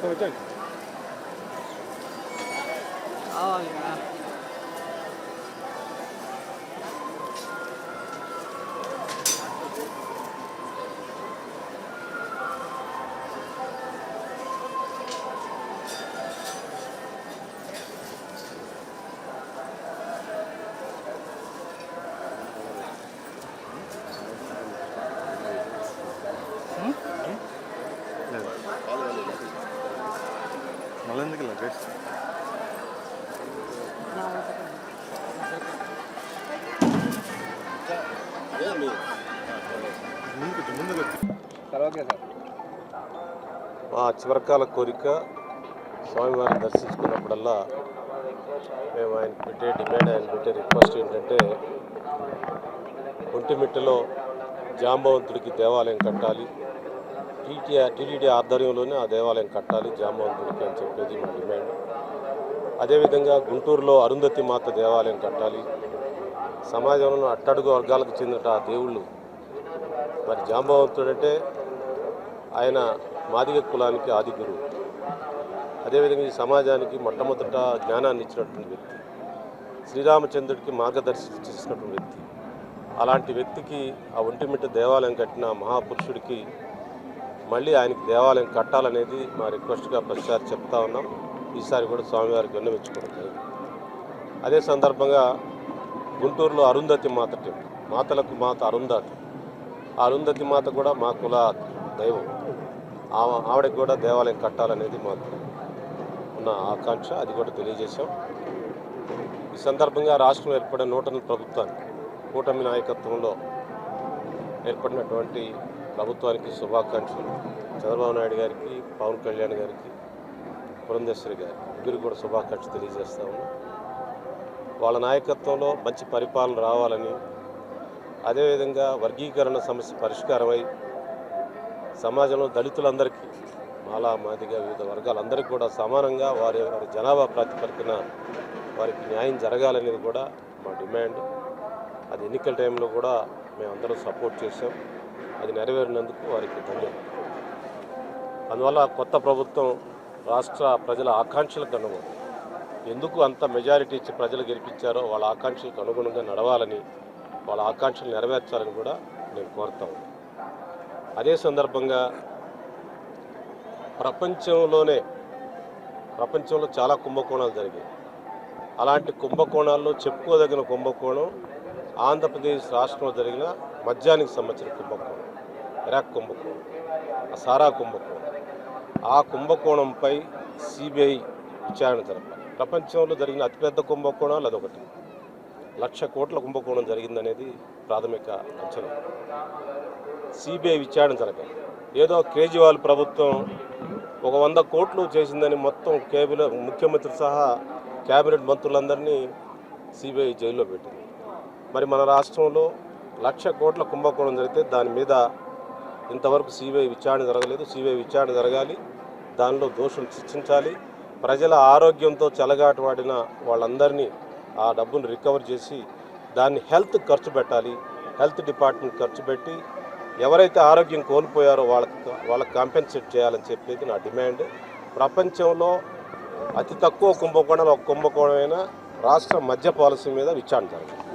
మళ్ళీ ఎందుకు ఇలా గైస్ ముందుకు ముందుకు మా చివరకాల కోరిక స్వామివారిని దర్శించుకున్నప్పుడల్లా మేము ఆయన పెట్టే డిమాండ్ ఆయన పెట్టే రిక్వెస్ట్ ఏంటంటే ఒంటిమిట్టలో జాంబవంతుడికి దేవాలయం కట్టాలి. టీటీఆర్ టీటీడీ ఆధ్వర్యంలోనే ఆ దేవాలయం కట్టాలి జాంబవంతుడికి అని చెప్పేది మా డిమాండ్. అదేవిధంగా గుంటూరులో అరుంధతి మాత దేవాలయం కట్టాలి. సమాజంలో అట్టడుగు వర్గాలకు చెందిన ఆ దేవుళ్ళు. మరి జాంబవంతుడంటే ఆయన మాదిగ కులానికి ఆది గురువు. అదేవిధంగా ఈ సమాజానికి మొట్టమొదట జ్ఞానాన్ని ఇచ్చినటువంటి వ్యక్తి. శ్రీరామచంద్రుడికి మార్గదర్శనం చేసినటువంటి వ్యక్తి. అలాంటి వ్యక్తికి ఆ ఒంటిమిట్ట దేవాలయం కట్టిన మహాపురుషుడికి మళ్ళీ ఆయనకి దేవాలయం కట్టాలనేది మా రిక్వెస్ట్గా ప్రతిసారి చెప్తా ఉన్నాం. ఈసారి కూడా స్వామివారికి విన్నవించుకోవడం జరిగింది. అదే సందర్భంగా గుంటూరులో అరుంధతి మాత టెంపుల్ మాతలకు మాత అరుంధతి. ఆ అరుంధతి మాత కూడా మా కుల దైవం. ఆవిడకి కూడా దేవాలయం కట్టాలనేది మాకు ఉన్న ఆకాంక్ష అది కూడా తెలియజేశాం. ఈ సందర్భంగా రాష్ట్రం ఏర్పడిన నూతన ప్రభుత్వానికి కూటమి నాయకత్వంలో ఏర్పడినటువంటి ప్రభుత్వానికి శుభాకాంక్షలు. చంద్రబాబు నాయుడు గారికి పవన్ కళ్యాణ్ గారికి పురంధేశ్వరి గారికి ఇద్దరికి కూడా శుభాకాంక్షలు తెలియజేస్తా ఉన్నాం. వాళ్ళ నాయకత్వంలో మంచి పరిపాలన రావాలని అదేవిధంగా వర్గీకరణ సమస్య పరిష్కారమై సమాజంలో దళితులందరికీ మాలా మాదిగా వివిధ వర్గాలందరికీ కూడా సమానంగా వారి వారి జనాభా ప్రాతిపదికన వారికి న్యాయం జరగాలనేది కూడా మా డిమాండ్. అది ఎన్నికల టైంలో కూడా మేమందరం సపోర్ట్ చేశాం. అది నెరవేరినందుకు వారికి ధన్యవాదాలు. అందువల్ల కొత్త ప్రభుత్వం రాష్ట్ర ప్రజల ఆకాంక్షలకు అనుగుణం. ఎందుకు అంత మెజారిటీ ఇచ్చి ప్రజలు గెలిపించారో వాళ్ళ ఆకాంక్షలకు అనుగుణంగా నడవాలని వాళ్ళ ఆకాంక్షలు నెరవేర్చాలని కూడా నేను కోరుతా అదే సందర్భంగా ప్రపంచంలోనే ప్రపంచంలో చాలా కుంభకోణాలు జరిగాయి. అలాంటి కుంభకోణాల్లో చెప్పుకోదగిన కుంభకోణం ఆంధ్రప్రదేశ్ రాష్ట్రంలో జరిగిన మద్యానికి సంబంధించిన కుంభకోణం. ఇరాక్ కుంభకోణం సారా కుంభకోణం. ఆ కుంభకోణంపై సిబిఐ విచారణ జరపాలి. ప్రపంచంలో జరిగిన అతిపెద్ద కుంభకోణాలు అదొకటి లక్ష కోట్ల కుంభకోణం జరిగిందనేది ప్రాథమిక అంచనా. సిబిఐ విచారణ జరగాలి ఏదో కేజ్రీవాల్ ప్రభుత్వం ఒక వంద కోట్లు చేసిందని మొత్తం కేబినెట్ ముఖ్యమంత్రి సహా కేబినెట్ మంత్రులందరినీ సిబిఐ జైల్లో పెట్టింది. మరి మన రాష్ట్రంలో లక్ష కోట్ల కుంభకోణం జరిగితే దాని మీద ఇంతవరకు సిబిఐ విచారణ జరగలేదు సిబిఐ విచారణ జరగాలి దానిలో దోషులు శిక్షించాలి. ప్రజల ఆరోగ్యంతో చెలగాటమాడిన వాళ్ళందరినీ ఆ డబ్బును రికవర్ చేసి దాన్ని హెల్త్ ఖర్చు పెట్టాలి. హెల్త్ డిపార్ట్మెంట్ ఖర్చు పెట్టి ఎవరైతే ఆరోగ్యం కోల్పోయారో వాళ్ళకి వాళ్ళకి కాంపెన్సేట్ చేయాలని చెప్పేది నా డిమాండ్. ప్రపంచంలో అతి తక్కువ కుంభకోణాలు ఒక కుంభకోణమైన రాష్ట్ర మద్య పాలసీ మీద విచారణ జరగాలి.